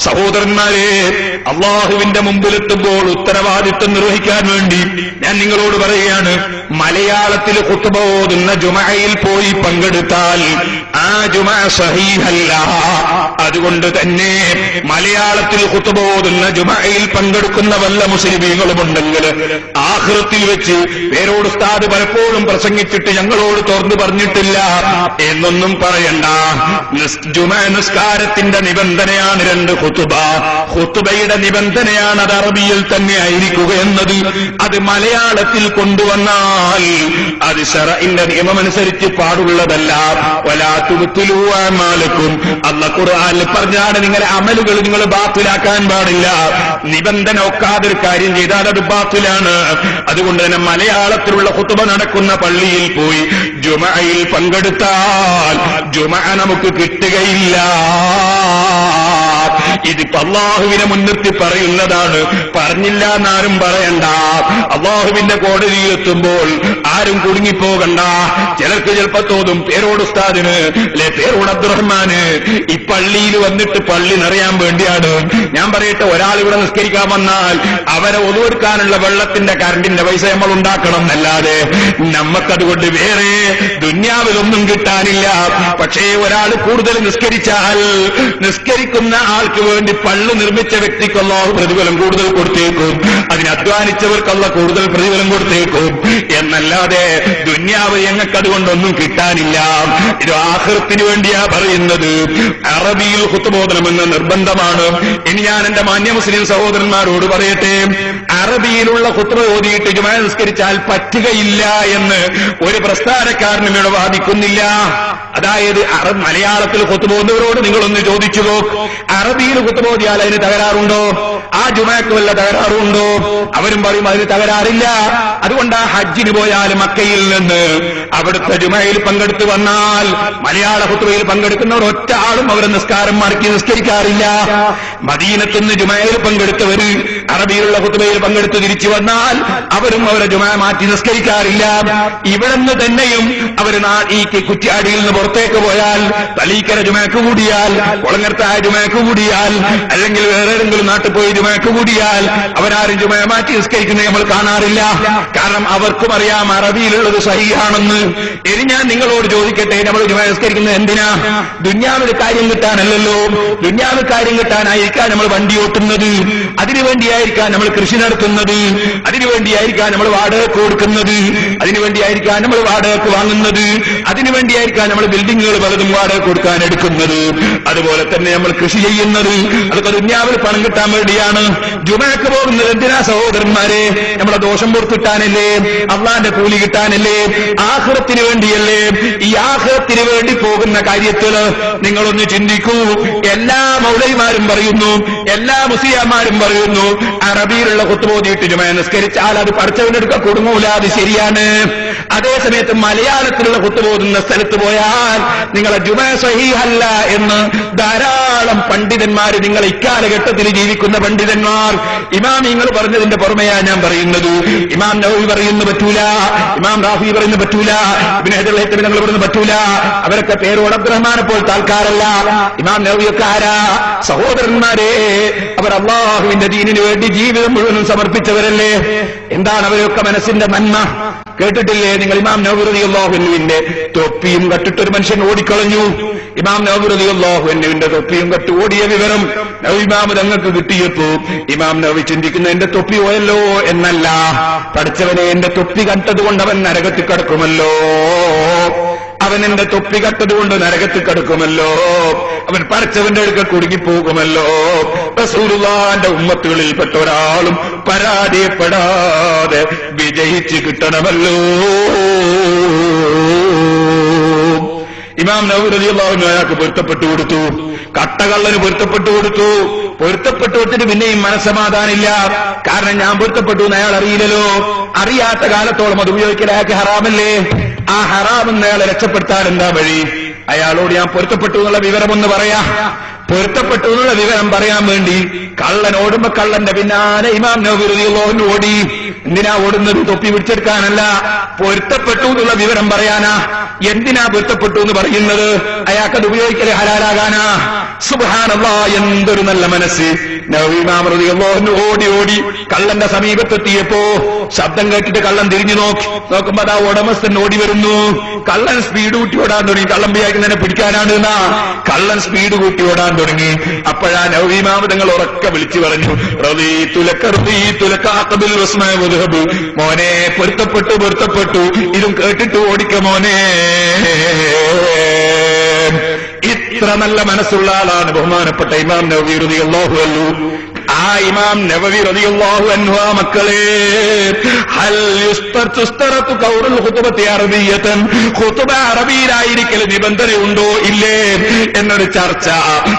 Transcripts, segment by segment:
സഹോദരന്മാരെ അള്ളാഹുവിന്റെ മുമ്പിലെത്തുമ്പോൾ ഉത്തരവാദിത്വം നിർവഹിക്കാൻ വേണ്ടി ഞാൻ നിങ്ങളോട് പറയുകയാണ് മലയാളത്തിൽ കുത്തുബോധുന്ന ജുമയിൽ പോയി പങ്കെടുത്താൽ ആ ജുമ സഹീഹല്ല. അതുകൊണ്ട് തന്നെ മലയാളത്തിൽ കുത്തുബോധുന്ന ജുമയിൽ പങ്കെടുക്കുന്ന വല്ല മുസ്ലിമീങ്ങളുമുണ്ടെങ്കിൽ ആഹൃത്തിൽ വെച്ച് പേരോട് ഉസ്താദ് പലപ്പോഴും പ്രസംഗിച്ചിട്ട് ഞങ്ങളോട് തുറന്നു പറഞ്ഞിട്ടില്ല എന്നൊന്നും പറയണ്ട. ജുമ നിസ്കാരത്തിന്റെ നിബന്ധനയാണ് രണ്ട് ഹുത്തുബ ഹുത്തുബയുടെ നിബന്ധനയാണ് അത് അറബിയിൽ തന്നെ ആയിരിക്കുക എന്നത്. അത് മലയാളത്തിൽ കൊണ്ടുവന്നാൽ അത് ഷറഇന്റെ നിയമമനുസരിച്ച് പാടുള്ളതല്ല. വലാത്തുബത്തിലൂമാലക്കും അല്ല ഖുർആനിൽ പറഞ്ഞാണ് നിങ്ങളെ അമലുകൾ നിങ്ങൾ ബാത്തിലാക്കാൻ പാടില്ല. നിബന്ധന ഒക്കാതെ ഒരു കാര്യം ചെയ്താൽ അത് ബാത്തിലാണ്. അതുകൊണ്ട് തന്നെ മലയാളത്തിലുള്ള കുത്തുബ നടക്കുന്ന പള്ളിയിൽ പോയി ജുമയിൽ പങ്കെടുത്താൽ ജുമ നമുക്ക് കിട്ടുകയില്ല. ഇതിപ്പോ അള്ളാഹുവിനെ മുൻനിർത്തി പറയുന്നതാണ്. പറഞ്ഞില്ല എന്നാരും പറയണ്ട. അള്ളാഹുവിന്റെ കോടതിയിൽ എത്തുമ്പോൾ ആരും കുടുങ്ങിപ്പോകണ്ട. ചിലർക്ക് ചിലപ്പോ തോന്നും പേരോട് ഉസ്താദിന് അല്ലെ പേരോട് അബ്ദുറഹ്മാന് ഈ പള്ളിയിൽ വന്നിട്ട് പള്ളി നിറയാൻ വേണ്ടിയാണ്. ഞാൻ പറയട്ടെ ഒരാൾ ഇവിടെ നിസ്കരിക്കാൻ വന്നാൽ അവരെ ഒതുവെടുക്കാനുള്ള വെള്ളത്തിന്റെ കറണ്ടിന്റെ പൈസ നമ്മൾ ഉണ്ടാക്കണം എന്നല്ലാതെ നമ്മക്കതുകൊണ്ട് വേറെ ദുന്യാവിലൊന്നും കിട്ടാനില്ല. പക്ഷേ ഒരാൾ കൂടുതൽ നിസ്കരിച്ചാൽ നിസ്കരിക്കുന്ന ആൾക്ക് വേണ്ടി പള്ളു നിർമ്മിച്ച വ്യക്തിക്ക് അള്ളാഹു പ്രതിഫലം കൂടുതൽ കൊടുത്തേക്കും. അതിന് അധ്വാനിച്ചവർക്കുള്ള കൂടുതൽ പ്രതിഫലം കൊടുത്തേക്കും. എന്നല്ലാതെ ദുന്യാവ് ഞങ്ങൾക്ക് അതുകൊണ്ടൊന്നും കിട്ടാനില്ല. ഇത് ആഹൃത്തിന് വേണ്ടിയാ പറയുന്നത്. അറബിയിൽ കുത്തുബോധനമെന്ന് നിർബന്ധമാണ്. ഇനി ഞാൻ എന്റെ മാന്യ മുസ്ലിം സഹോദരന്മാരോട് പറയട്ടെ. അറബിയിലുള്ള കുത്തുബ ഓതിയിട്ട് ജുമാ നിസ്കരിച്ചാൽ പറ്റുകയില്ല എന്ന് ഒരു പ്രസ്ഥാനക്കാരനും ഇവിടെ വാദിക്കുന്നില്ല. അതായത് മലയാളത്തിൽ കൊത്തുപോകുന്നവരോട് നിങ്ങളൊന്ന് ചോദിച്ചു നോക്ക്. അറബിയിൽ കുത്തുപോതിയാൽ അതിന് തകരാറുണ്ടോ? ആ ജുമാക്ക് വല്ല തകരാറുണ്ടോ? അവരും പറയും അതിന് തകരാറില്ല. അതുകൊണ്ട് ആ ഹജ്ജിന് പോയാൽ മക്കയിൽ നിന്ന് അവിടുത്തെ ജുമയിൽ പങ്കെടുത്ത് വന്നാൽ മലയാള കുത്തുബയിൽ പങ്കെടുക്കുന്നവർ ഒറ്റ ആളും അവരെ നിസ്കാരം മടക്കി നിസ്കരിക്കാറില്ല. മദീനത്തുനിന്ന് ജുമയിൽ പങ്കെടുത്തവര് അറബിയിലുള്ള കുത്തുബയിൽ പങ്കെടുത്ത് തിരിച്ചു വന്നാൽ അവരും അവരെ ജുമാ മാറ്റി നിസ്കരിക്കാറില്ല. ഇവിടുന്ന് തന്നെയും അവർ ഈ കുറ്റിയാടിയിൽ നിന്ന് പുറത്തേക്ക് പോയാൽ തലീക്കര ജുമാക്ക് കൂടിയാൽ കുളങ്ങർത്തായ ജുമാക്ക് കൂടിയാൽ അല്ലെങ്കിൽ വേറെ ഏതെങ്കിലും നാട്ടിൽ പോയി ജുമാക്ക് കൂടിയാൽ അവരാരും ജുമ മാറ്റി നിസ്കരിക്കുന്നത് നമ്മൾ കാണാറില്ല. കാരണം അവർക്കും അറിയാം അറബിയിലുള്ളത് സഹിയാണെന്ന് ഇനി ഞാൻ നിങ്ങളോട് ചോദിക്കട്ടെ നമ്മൾ ജുമ നിസ്കരിക്കുന്നത് എന്തിനാ? ദുന്യാവിൽ കാര്യം കിട്ടാനല്ലല്ലോ. ദുന്യാവിൽ കാര്യം കിട്ടാനായിരിക്കാം നമ്മൾ വണ്ടി ഓട്ടുന്നത്? അതിനു വേണ്ടിയായിരിക്കാം നമ്മൾ കൃഷി നടത്തുന്നത്? അതിനു വേണ്ടിയായിരിക്കാം നമ്മൾ വാടക കൊടുക്കുന്നത്? അതിനു വേണ്ടിയായിരിക്കാം നമ്മൾ വാടക വാങ്ങുന്നത്? അതിനു വേണ്ടിയായിരിക്കാം നമ്മൾ ബിൽഡിങ്ങുകൾ പലതും വാടക കൊടുക്കാൻ എടുക്കുന്നത്? അതുപോലെ തന്നെ നമ്മൾ കൃഷി ചെയ്യുന്നത്. അതൊക്കെ ദുന്യാവിൽ പണം കിട്ടാൻ വേണ്ടിയാണ്. ജുമാക്ക് പോകുന്നത് എന്തിനാ സഹോദരന്മാരെ? നമ്മളെ ദോഷം പുറത്തിട്ടാനല്ലേ? അള്ളാന്റെ കൂലി കിട്ടാനല്ലേ? ആഹ്റത്തിന് വേണ്ടിയല്ലേ? ഈ ആഹ്റത്തിന് വേണ്ടി പോകുന്ന കാര്യത്തിൽ നിങ്ങളൊന്ന് ചിന്തിക്കൂ. എല്ലാ മൗലൈമാരും പറയുന്നു. എല്ലാ മുസ്ലിയാമാരും പറയുന്നു. അറബിയിലുള്ള കുത്തുബോധിയിട്ട് ജുമ നിസ്കരിച്ചാൽ അത് പഠിച്ചവനെടുക്ക കൊടുങ്ങൂല. അത് ശരിയാണ്. അതേസമയത്ത് മലയാളത്തിലുള്ള കുത്തുപോകുന്ന സ്ഥലത്ത് പോയാൽ നിങ്ങളെ ജുമ സഹീഹല്ല എന്ന് ധാരാളം പണ്ഡിതന്മാർ നിങ്ങൾ ഇക്കാലഘട്ടത്തിൽ ജീവിക്കുന്ന പണ്ഡിതന്മാർ. ഇമാം നിങ്ങൾ പറഞ്ഞതിന്റെ പുറമെയാ ഞാൻ പറയുന്നത്. ഇമാം നവി പറയുന്നു പറ്റൂല. ഇമാം റാഫി പറയുന്നു പറ്റൂല. ഹൈത്തമി നിങ്ങൾ പറയുന്നു പറ്റൂല. അവരൊക്കെ പേരോട് അബ്ദുറഹ്മാനെ പോൽ താൽക്കാരല്ല ഇമാം നവിയൊക്കെ ആരാ? സഹോദരന്മാരെ. അവർ അള്ളാഹുവിന്റെ ദീനിനു വേണ്ടി ജീവിതം മുഴുവനും സമർപ്പിച്ചവരല്ലേ? എന്താണ് അവരൊക്കെ മനസ്സിന്റെ നന്മ? കേട്ടിട്ടില്ലേ? നിങ്ങൾ ഇമാം നവറുദി തൊപ്പിയും കട്ടിട്ട് ഒരു മനുഷ്യൻ ഓടിക്കളഞ്ഞു. ഇമാം നവറുദി തൊപ്പിയും കട്ട് ഓടിയ വിവരം നവിമാമ് തങ്ങൾക്ക് കിട്ടിയപ്പോ ഇമാം നവി ചിന്തിക്കുന്ന എന്റെ തൊപ്പി പോയല്ലോ എന്നല്ല. പഠിച്ചവനെ എന്റെ തൊപ്പി കണ്ടതുകൊണ്ട് അവൻ നരകത്തിൽ കിടക്കുമല്ലോ. അവൻ എന്റെ തൊപ്പി കട്ടതുകൊണ്ട് നരകത്തിൽ കടക്കുമല്ലോ. അവൻ പരച്ചവന്റെ അടുക്ക കുടുങ്ങിപ്പോകുമല്ലോ. റസൂലുള്ളാന്റെ ഉമ്മത്തുകളിൽപ്പെട്ട ഒരാളും പരാജയപ്പെടാതെ വിജയിച്ച് കിട്ടണമല്ലോ. ഇമാം നവറുദി അള്ളാഹുവിന് അയാൾക്ക് പൊരുത്തപ്പെട്ടു കൊടുത്തു. കട്ടകള്ളന് പൊരുത്തപ്പെട്ടു കൊടുത്തു. പൊരുത്തപ്പെട്ടു കൊടുത്തിട്ട് പിന്നെയും മനസ്സമാധാനില്ല കാരണം ഞാൻ പൊരുത്തപ്പെട്ടു എന്ന് അയാൾ അറിയില്ലല്ലോ. അറിയാത്ത കാലത്തോളം അത് ഉപയോഗിക്കൽ അയാൾക്ക് ഹറാമല്ലേ? ആ ഹറാമെന്ന് അയാളെ രക്ഷപ്പെടുത്താൻ എന്താ വഴി? അയാളോട് ഞാൻ പൊരുത്തപ്പെട്ടു എന്നുള്ള വിവരമൊന്ന് പറയാ. പൊരുത്തപ്പെട്ടു എന്നുള്ള വിവരം പറയാൻ വേണ്ടി കള്ളൻ ഓടുമ്പോ കള്ളന്റെ പിന്നാലെ ഇമാം നവീറിയോന്ന് ഓടി. എന്തിനാ ഓടുന്നത്? തൊപ്പി പിടിച്ചെടുക്കാനല്ല. പൊരുത്തപ്പെട്ടു എന്നുള്ള വിവരം പറയാനാ. എന്തിനാ പൊരുത്തപ്പെട്ടു എന്ന് പറയുന്നത്? അയാൾക്കത് ഉപയോഗിക്കൽ ഹലാലാകാനാ. സുബാനല്ലാ എന്തൊരു നല്ല മനസ്സ്. നവീമാമൃതിയോന്ന് ഓടി ഓടി കള്ളന്റെ സമീപത്തെത്തിയപ്പോ ശബ്ദം കേട്ടിട്ട് കള്ളൻ തിരിഞ്ഞു നോക്കി. നോക്കുമ്പോ അതാ ഉടമസ്ഥൻ ഓടി വരുന്നു. കള്ളൻ സ്പീഡ് കൂട്ടി ഓടാൻ തുടങ്ങി. കള്ളൻ വിചാരിക്കുന്നതിനെ പിടിക്കാനാണ് എന്നാ? കള്ളൻ സ്പീഡ് കൂട്ടി ഓടാൻ തുടങ്ങി. അപ്പോഴാ നവീമാമതങ്ങൾ ഉറക്കെ വിളിച്ചു പറഞ്ഞു വദ്ഹബ്. മോനെ പൊരുത്തപ്പെട്ടു പൊരുത്തപ്പെട്ടു. ഇതും കേട്ടിട്ട് ഓടിക്ക മോനെ. ഇത്ര നല്ല മനസ്സുള്ള ആളാണ് ബഹുമാനപ്പെട്ട ഇമാം നവീറുതി അള്ളാഹു അൻഹു. ആ ഇമാം നവവി റതിയുള്ളാഹു അൻഹു മക്കളെ ഹൽ ഖുതുബ അറബിയിലായിരിക്കൽ നിബന്ധനയുണ്ടോ ഇല്ലേ എന്നൊരു ചർച്ച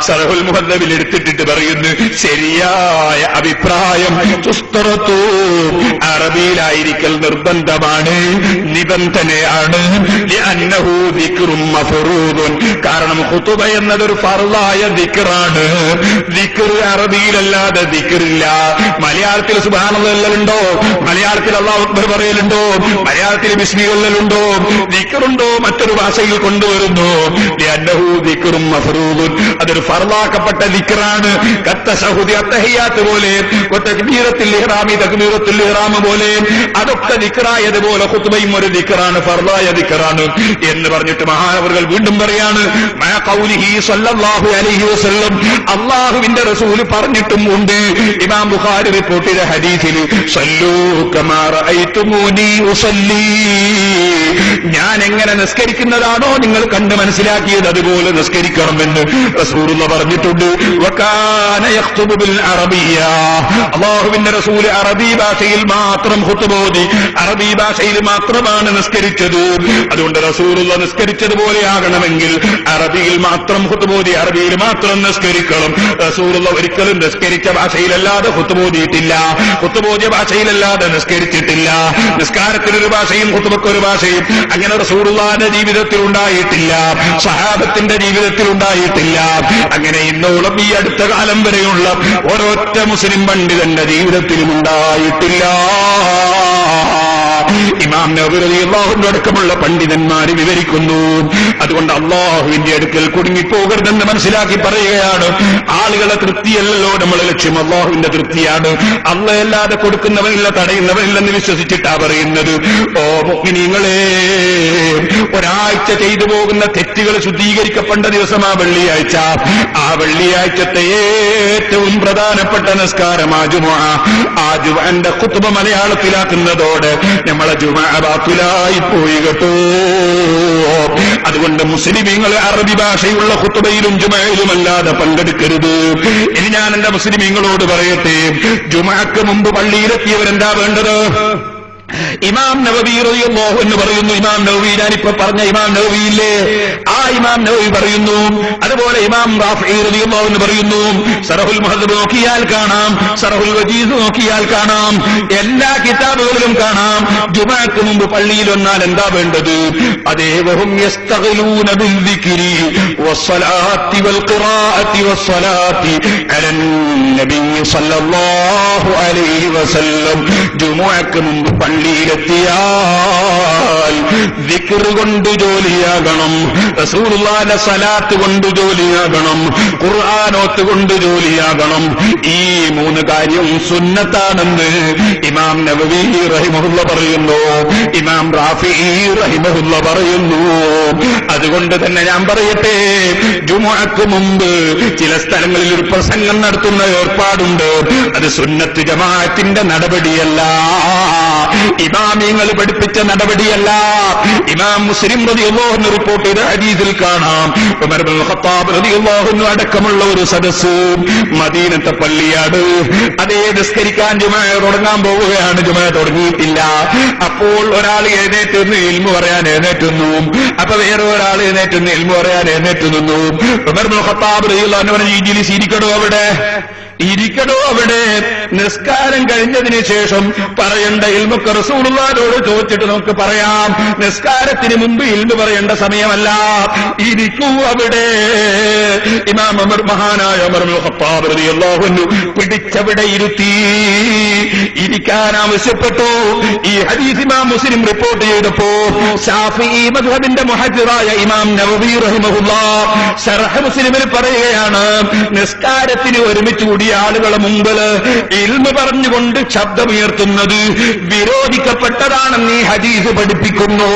സറഹുൽ മുഹദ്ദബിൽ എടുത്തിട്ടിട്ട് പറയുന്നു. ശരിയായ അഭിപ്രായം തുസ്തറത്തു അറബിയിലായിരിക്കൽ നിർബന്ധമാണ് നിബന്ധനയാണ്. കാരണം ഖുതുബ എന്നതൊരു ഫർളായ ദിക്റാണ്. ദിക്ർ അറബിയിലല്ലാതെ ദിക്റില്ല മലയാളത്തിൽ സുബാനുണ്ടോ മലയാളത്തിൽ അള്ളാഹു അക്ബർ പറയലുണ്ടോ? മലയാളത്തിൽ ബിസ്മികളുണ്ടോ ദിക്കറുണ്ടോ മറ്റൊരു ഭാഷയിൽ കൊണ്ടുവരുന്നു. ദിക്കറും അതൊരു ഫർളാക്കപ്പെട്ട ദിക്റാണ്. കത്തശഹുദി അത്തഹിയാത്ത് പോലെ തക്ബീറത്തിൽ ഇഹ്റാമി തക്ബീറത്തുൽ പോലെ. അതൊക്കെ ദിക്കറായതുപോലെ ഖുത്ബയും ഒരു ദിക്കറാണ് ഫർദായ ദിക്കറാണ് എന്ന് പറഞ്ഞിട്ട് മഹാനവറുകൾ വീണ്ടും പറയാണ് അള്ളാഹുവിന്റെ റസൂൽ പറഞ്ഞിട്ടും ഉണ്ട്. ഇമാം ബുഖാരി റിപ്പോർട്ട് ചെയ്ത ഹദീസിൽ ഞാൻ എങ്ങനെ നിസ്കരിക്കുന്നതാണോ നിങ്ങൾ കണ്ട് മനസ്സിലാക്കിയത് അതുപോലെ നിസ്കരിക്കണമെന്ന് റസൂലുള്ള പറഞ്ഞിട്ടുണ്ട്. അള്ളാഹുവിന്റെ റസൂൽ അറബി ഭാഷയിൽ മാത്രം ഹുത്തുബോധി അറബി ഭാഷയിൽ മാത്രമാണ് നിസ്കരിച്ചത്. അതുകൊണ്ട് റസൂലുള്ള നിസ്കരിച്ചതുപോലെ ആകണമെങ്കിൽ അറബിയിൽ മാത്രം ഹുത്തുബോധി അറബിയിൽ മാത്രം നിസ്കരിക്കണം. റസൂലുള്ള ഒരിക്കലും നിസ്കരിച്ച ഭാഷയിലല്ലാതെ കുത്തുബോധിയിട്ടില്ല ഹുത്തുബോധിയ ഭാഷയിലല്ലാതെ നിസ്കരിച്ചിട്ടില്ല. നിസ്കാരത്തിനൊരു ഭാഷയും കുത്തുബക്കൊരു ഭാഷയും അങ്ങനെ റസൂറുള്ളാന്റെ ജീവിതത്തിൽ ഉണ്ടായിട്ടില്ല. സഹാബത്തിന്റെ ജീവിതത്തിൽ ഉണ്ടായിട്ടില്ല. അങ്ങനെ ഇന്നോളം ഈ അടുത്ത കാലം വരെയുള്ള ഒരൊറ്റ മുസ്ലിം പണ്ഡിതന്റെ ജീവിതത്തിലും ഉണ്ടായിട്ടില്ല. ഇമാം നബി അള്ളാഹുവിന്റെ അടക്കമുള്ള പണ്ഡിതന്മാര് വിവരിക്കുന്നു. അതുകൊണ്ട് അള്ളാഹുവിന്റെ അടുക്കൽ കുടുങ്ങിപ്പോകരുതെന്ന് മനസ്സിലാക്കി പറയുകയാണ്. ആളുകളെ തൃപ്തിയല്ലല്ലോ നമ്മളെ ലക്ഷ്യം. അള്ളാഹുവിന്റെ തൃപ്തിയാണ്. അള്ളയല്ലാതെ കൊടുക്കുന്നവനില്ല തടയുന്നവനില്ലെന്ന് വിശ്വസിച്ചിട്ടാ പറയുന്നത്. ഓ നിങ്ങളെ ഒരാഴ്ച ചെയ്തു പോകുന്ന തെറ്റുകൾ ശുദ്ധീകരിക്കപ്പെട്ട ദിവസം ആ വെള്ളിയാഴ്ച. ആ വെള്ളിയാഴ്ചത്തെ ഏറ്റവും പ്രധാനപ്പെട്ട നിസ്കാരം ആ ജുമാ ആ ജുമാന്റെ കുത്തുബ മലയാളത്തിലാക്കുന്നതോടെ നമ്മളെ ബാത്തിലായി പോയി കേട്ടോ. അതുകൊണ്ട് മുസ്ലിമീങ്ങൾ അറബി ഭാഷയുള്ള കുത്തുബയിലും ജുമയിലും അല്ലാതെ പങ്കെടുക്കരുത്. ഇനി ഞാൻ എന്റെ മുസ്ലിമീങ്ങളോട് പറയട്ടെ ജുമാക്ക് മുമ്പ് പള്ളിയിലെത്തിയവരെന്താ വേണ്ടത്? ഇമാം നവവി റളിയല്ലാഹു എന്ന് പറയുന്നു ഇമാം നവവി ഞാനിപ്പോ പറഞ്ഞ ഇമാം നവവിയില്ലേ? ആ ഇമാം നവവി പറയുന്നു അതുപോലെ ഇമാം റാഫി റളിയല്ലാഹു എന്ന് പറയുന്നു സറഹുൽ മുഹദ്ദബ് നോക്കിയാൽ കാണാം സറഹുൽ വജീദ് നോക്കിയാൽ കാണാം എല്ലാ കിതാബുകളിലും കാണാം. ജുമാക്ക് മുമ്പ് പള്ളിയിൽ വന്നാൽ എന്താ വേണ്ടത്? അതേവഹും ബിൽദിക്രി വസ്സലാത്തി വൽഖിറാഅത്തി വസ്സലാത്തി അലൻ നബി സല്ലല്ലാഹു അലൈഹി വസല്ലം. ജുമുഅക്ക് മുമ്പ് പള്ളിയിലെത്തിയാൽ ദിക്ർ കൊണ്ട് ജോലിയാകണം റസൂർലാല സലാത്ത് കൊണ്ട് ജോലിയാകണം ഖുർആാനോത്ത് കൊണ്ട് ജോലിയാകണം. ഈ മൂന്ന് കാര്യം സുന്നത്താണെന്ന് ഇമാം നബവി റഹിമഹുള്ള പറയുന്നു. ഇമാം റാഫി റഹിമഹുള്ള പറയുന്നു. അതുകൊണ്ട് തന്നെ ഞാൻ പറയട്ടെ ജുമുഅക്ക് മുമ്പ് ചില സ്ഥലങ്ങളിൽ ഒരു പ്രസംഗം നടത്തുന്ന ഏർപ്പാടുണ്ട്. അത് സുന്നത്ത് ജമാഅത്തിന്റെ നടപടിയല്ല. ഇമാമിങ്ങൾ പഠിപ്പിച്ച നടപടിയല്ല. ഇമാം മുസ്ലിം റളിയല്ലാഹു റിപ്പോർട്ട് ചെയ്ത ഹദീസിൽ കാണാം. ഖത്താബ് റളിയല്ലാഹു അടക്കമുള്ള ഒരു സദസ്സ് മദീനത്തെ പള്ളിയാണ്. അതേ നിസ്കരിക്കാൻ ജുമായ തുടങ്ങാൻ പോവുകയാണ്. ജുമായ തുടങ്ങിയിട്ടില്ല. അപ്പോൾ ഒരാൾ എഴുന്നേറ്റ് ഇൽമ പറയാൻ എഴുന്നേറ്റ് നിന്നു അപ്പൊ വേറെ ഒരാൾ എഴുന്നേറ്റ് ഇൽമ പറയാൻ എഴുന്നേറ്റ് നിന്നു ഉമർ ബിൻ ഖത്താബ് പറഞ്ഞു ഈ ജിലിസ് ഇരിക്കണോ അവിടെ? ഇരിക്കണോ അവിടെ. നിസ്കാരം കഴിഞ്ഞതിന് ശേഷം പറയേണ്ട ഇൽമൊക്കെ റസൂലുള്ളാരോട് ചോദിച്ചിട്ട് നമുക്ക് പറയാം. നിസ്കാരത്തിന് മുമ്പ് ഇൽമ പറയേണ്ട സമയമല്ല. ഇരിക്കൂ അവിടെ. ഇമാം അമർ മഹാനായ അമർ അൻഹു പിടിച്ചവിടെ ഇരുത്തി. ഇരിക്കാൻ ആവശ്യപ്പെട്ടു. ഈ ഹദീസ് ഇമാം മുസ്ലിം റിപ്പോർട്ട് ചെയ്തപ്പോ ഷാഫി മധുഹബിന്റെ മൊഹജറായ ഇമാം നവവി റഹിമഹുല്ല ഷർഹ മുസ്ലിമിൽ പറയുകയാണ് നിസ്കാരത്തിന് ഒരുമിച്ച് കൂടിയ ആളുകളെ മുമ്പിൽ ഇൽമ പറഞ്ഞുകൊണ്ട് ശബ്ദമുയർത്തുന്നത് വിരോധിക്കപ്പെട്ടതാണെന്ന് ഈ ഹദീസ് പഠിപ്പിക്കുന്നു.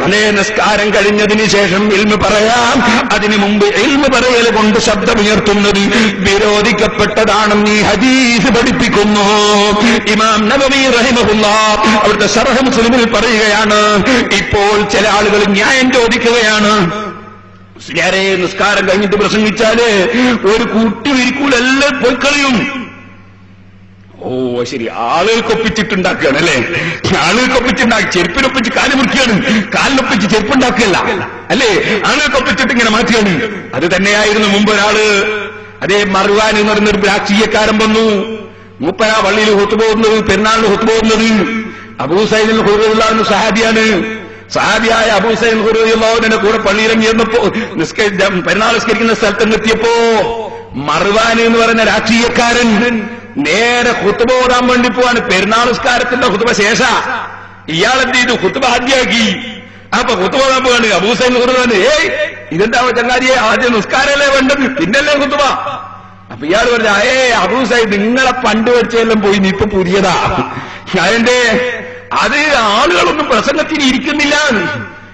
പലേ നിസ്കാരം കഴിഞ്ഞതിന് ശേഷം ഇൽമ പറയാം. അതിനു മുമ്പ് ഇൽമ പറയൽ കൊണ്ട് ശബ്ദമുയർത്തുന്നത് വിരോധിക്കപ്പെട്ടതാണെന്ന് ഈ ഹദീസ് പഠിപ്പിക്കുന്നു. ഇമാം നബവി റഹിമഹുല്ല അവിടുത്തെ സർഹ മുസ്ലിമിൽ പറയുകയാണ് ഇപ്പോൾ ചില ആളുകൾ ന്യായം ചോദിക്കുകയാണ്. നിസ്കാരം കഴിഞ്ഞിട്ട് പ്രസംഗിച്ചാൽ ഒരു കുട്ടി വിരിക്കൂലെല്ലാം പോയി കളയും ഓ ശരി. ആളുകൾക്കൊപ്പിച്ചിട്ടുണ്ടാക്കുകയാണ് അല്ലേ ആളുകൾക്കൊപ്പിച്ചുണ്ടാക്കി ചെരുപ്പിനൊപ്പിച്ച് കാൽ മുറിക്കുകയാണ്. കാലിനൊപ്പിച്ച് ചെരുപ്പുണ്ടാക്കുകയല്ല. അല്ലേ? ആളുകൾക്കൊപ്പിച്ചിട്ട് ഇങ്ങനെ മാറ്റുകയാണ്. അത് തന്നെയായിരുന്നു മുമ്പ് ഒരാൾ അതേ മറുവാൻ എന്ന് പറയുന്നൊരു രാഷ്ട്രീയക്കാരൻ വന്നു. മൂപ്പര വള്ളിയിൽ ഒത്തുപോകുന്നത് പെരുന്നാളിന് ഒത്തുപോകുന്നത് അബൂസൈദിൽ ഹുറുള്ള സഹാബിയാണ്. സഹാബിയായ അബൂസൈൻ ഹുറുള്ളാവിന്റെ കൂടെ പള്ളിയിറങ്ങിയിരുന്നപ്പോ നിസ്ക പെരുന്നാൾ നിസ്കരിക്കുന്ന സ്ഥലത്ത് എത്തിയപ്പോ മറുവാൻ എന്ന് പറയുന്ന രാഷ്ട്രീയക്കാരൻ നേരെ കുത്തുബ ഓടാൻ വേണ്ടി പോവാണ്. പെരുന്നാളുസ്കാരത്തിന്റെ കുത്തുബ ശേഷ. ഇയാൾ എന്ത് ചെയ്തു? കുത്തുബ ആദ്യമാക്കി അപ്പൊ കുത്തുബ പോവാണ്. അബൂസൈൻ ഹുറുവാണ് ഏയ് ഇതെന്താ ചങ്ങാരിയെ ആദ്യം നിസ്കാരമല്ലേ വേണ്ടത്? പിന്നല്ലേ കുത്തുബ അപ്പൊ ഇയാൾ പറഞ്ഞ ഏ അബൂസൈ നിങ്ങളെ പണ്ട് പഠിച്ചെല്ലാം പോയി നീ ഇപ്പൊ പുതിയതാ. എന്റെ അത് ആളുകളൊന്നും പ്രസംഗത്തിന് ഇരിക്കുന്നില്ല.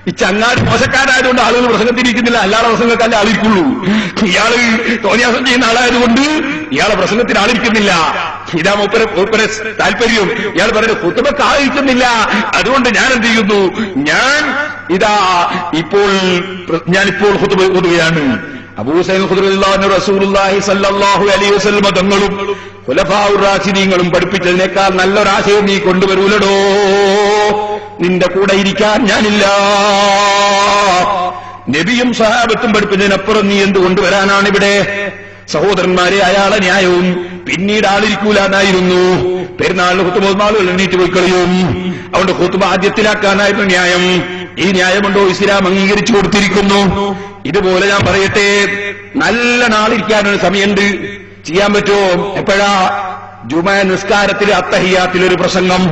ഈ ചങ്ങാട് മോശക്കാരായതുകൊണ്ട് ആളുകൾ പ്രസംഗത്തിരിക്കുന്നില്ല. അല്ലാതെ പ്രസംഗക്കാരെ ആളിരിക്കുള്ളൂ. ഇയാൾ തോന്നിയാസം ചെയ്യുന്ന ആളായതുകൊണ്ട് ഇയാളെ പ്രസംഗത്തിന് ആളിരിക്കുന്നില്ല. ഇതാ മൂപ്പരെ മൂപ്പരെ താല്പര്യം. ഇയാൾ പറയുന്നത് കുത്തുബക്ക് ആളിരിക്കുന്നില്ല. അതുകൊണ്ട് ഞാൻ എന്ത് ചെയ്യുന്നു? ഞാൻ ഇതാ ഇപ്പോൾ ഞാനിപ്പോൾ കുത്തുബ ഓതുകയാണ്. അബൂസൈൻ റസൂലുള്ളാഹി അലൈഹി തങ്ങളും റാഷിദീങ്ങളും പഠിപ്പിച്ചതിനേക്കാൾ നല്ലൊരാശയം നീ കൊണ്ടുവരൂലടോ. നിന്റെ കൂടെ ഇരിക്കാൻ ഞാനില്ല. നബിയും സഹാബത്തും പഠിപ്പിച്ചതിനപ്പുറം നീ എന്ത് കൊണ്ടുവരാനാണ് ഇവിടെ? സഹോദരന്മാരെ അയാളെ ന്യായവും പിന്നീട് ആളിരിക്കൂല എന്നായിരുന്നു പെരുന്നാളിന് കുത്തുമാളുകൾ എണ്ണീറ്റ് പോയി കളിയും. അവന്റെ കുത്തുമ ആദ്യത്തിലാക്കാനായിരുന്നു ന്യായം. ഈ ന്യായമുണ്ടോ? ഇസ്ലാം അംഗീകരിച്ചു കൊടുത്തിരിക്കുന്നു. ഇതുപോലെ ഞാൻ പറയട്ടെ നല്ല നാളിരിക്കാനൊരു സമയമുണ്ട്. ചെയ്യാൻ പറ്റുമോ? എപ്പോഴാ? ജുമ നിസ്കാരത്തിൽ അത്തഹിയാത്തിലൊരു പ്രസംഗം.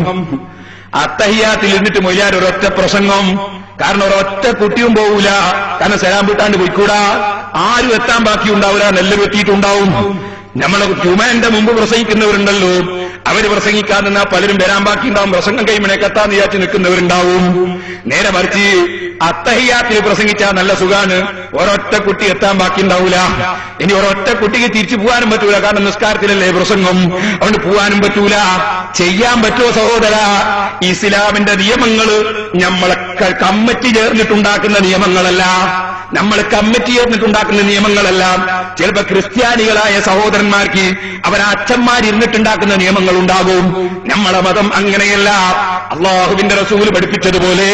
അത്തഹിയാത്തിൽ ഇരുന്നിട്ട് മൊയ്യാൻ ഒരൊറ്റ പ്രസംഗം. കാരണം ഒരൊറ്റ കുട്ടിയും പോവൂല. കാരണം സലാം വിട്ടാണ്ട് പോയിക്കൂടാ. ആരും എത്താൻ ബാക്കി ഉണ്ടാവില്ല നെല്ല് എത്തിയിട്ടുണ്ടാവും നമ്മളെ ചുമന്റെ മുമ്പ് പ്രസംഗിക്കുന്നവരുണ്ടല്ലോ. അവർ പ്രസംഗിക്കാൻ നിന്നാ പലരും വരാൻ ബാക്കി ഉണ്ടാവും പ്രസംഗം കൈമണേക്ക് എത്താന്ന് വിചാരിച്ച് നിൽക്കുന്നവരുണ്ടാവും. നേരെ മറിച്ച് അത്തഹിയാത്തിൽ പ്രസംഗിച്ചാൽ നല്ല സുഖാണ്. ഒരൊറ്റ കുട്ടി എത്താൻ ബാക്കി ഉണ്ടാവൂല ഇനി ഒരൊറ്റ കുട്ടിക്ക് തിരിച്ചു പോകാനും പറ്റൂല. കാരണം നിസ്കാരത്തിലല്ലേ പ്രസംഗം? അതുകൊണ്ട് പോകാനും പറ്റൂല. ചെയ്യാൻ പറ്റുമോ സഹോദര? ഇസ്ലാമിന്റെ നിയമങ്ങൾ നമ്മളെ കമ്മറ്റി ചേർന്നിട്ടുണ്ടാക്കുന്ന നിയമങ്ങളല്ല. നമ്മൾ കമ്മിറ്റി ചേർന്നിട്ടുണ്ടാക്കുന്ന നിയമങ്ങളല്ല. ചിലപ്പോ ക്രിസ്ത്യാനികളായ സഹോദരന്മാർക്ക് അവരെ അച്ഛന്മാരിരുന്നിട്ടുണ്ടാക്കുന്ന നിയമങ്ങൾ ഉണ്ടാകും. നമ്മളെ മതം അങ്ങനെയല്ല. അള്ളാഹുവിന്റെ റസൂൽ പഠിപ്പിച്ചതുപോലെ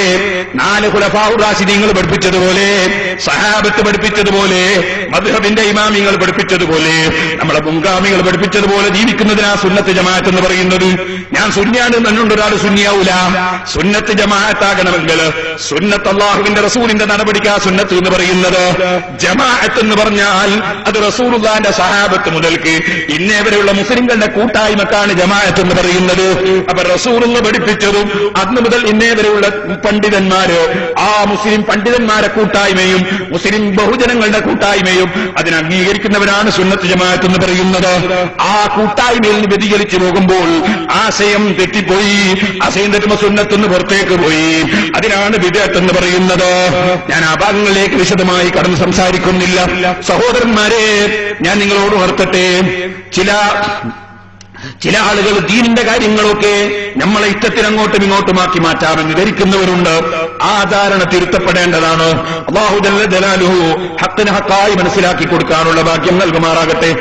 നാല് ഖുലഫാഉറാശിദീങ്ങൾ പഠിപ്പിച്ചതുപോലെ സഹാബത്ത് പഠിപ്പിച്ചതുപോലെ മധുഹബിന്റെ ഇമാമിങ്ങൾ പഠിപ്പിച്ചതുപോലെ നമ്മളെ മുൻഗാമികൾ പഠിപ്പിച്ചതുപോലെ ജീവിക്കുന്നതിനാ സുന്നത്ത് ജമാഅത്ത് എന്ന് പറയുന്നത്. ഞാൻ സുന്യാണ് എന്നുകൊണ്ട് ഒരാൾ സുന്നിയാവൂല. സുന്നത്ത് ജമാഅത്താകണമെങ്കിൽ സുന്നത്ത് അള്ളാഹുവിന്റെ റസൂലിന്റെ നടപടിക്കാ സുന്നത്ത് എന്ന് പറയുന്നത്. ജമാഅത്ത് എന്ന് പറഞ്ഞാൽ അത് റസൂലുള്ളാന്റെ സഹാബത്ത് മുതൽക്ക്. ഇന്നേ വരെയുള്ള മുസ്ലിങ്ങളുടെ കൂട്ടായ്മക്കാണ് ജമാഅത്ത് എന്ന് പറയുന്നത് അപ്പൊ റസൂലുള്ള പഠിപ്പിച്ചതും അന്ന് മുതൽ ഇന്നേ വരെയുള്ള പണ്ഡിതന്മാര് ആ മുസ്ലിം പണ്ഡിതന്മാരെ കൂട്ടായ്മയും മുസ്ലിം ബഹുജനങ്ങളുടെ കൂട്ടായ്മയും അതിനെ അംഗീകരിക്കുന്നവരാണ് സുന്നത്ത് ജമാഅത്ത് എന്ന് പറയുന്നത്. ആ കൂട്ടായ്മയിൽ നിന്ന് വ്യതിചലിച്ചു പോകുമ്പോൾ ആശയം തെറ്റിപ്പോയി ആശയം തെറ്റുമ്പോ സുന്നത്തുനിന്ന് പുറത്തേക്ക് പോയി. അതിനാണ് വിദേഹത്ത് എന്ന് പറയുന്നത്. ഞാൻ ആ ഭാഗങ്ങളിലേക്ക് വിശദമായി കടന്ന് സംസാരിക്കുന്നില്ല. സഹോദരന്മാരെ ഞാൻ നിങ്ങളോട് ഉണർത്തട്ടെ ചില ചില ആളുകൾ ദീനിന്റെ കാര്യങ്ങളൊക്കെ നമ്മളെ ഇഷ്ടത്തിനങ്ങോട്ടും ഇങ്ങോട്ടുമാക്കി മാറ്റാമെന്ന് ധരിക്കുന്നവരുണ്ട്. ആ ധാരണ തിരുത്തപ്പെടേണ്ടതാണ്. അള്ളാഹു ജല്ല ജലാലുഹു ഹത്തിന് ഹക്കായി മനസ്സിലാക്കി കൊടുക്കാനുള്ള ഭാഗ്യം നൽകുമാറാകട്ടെ.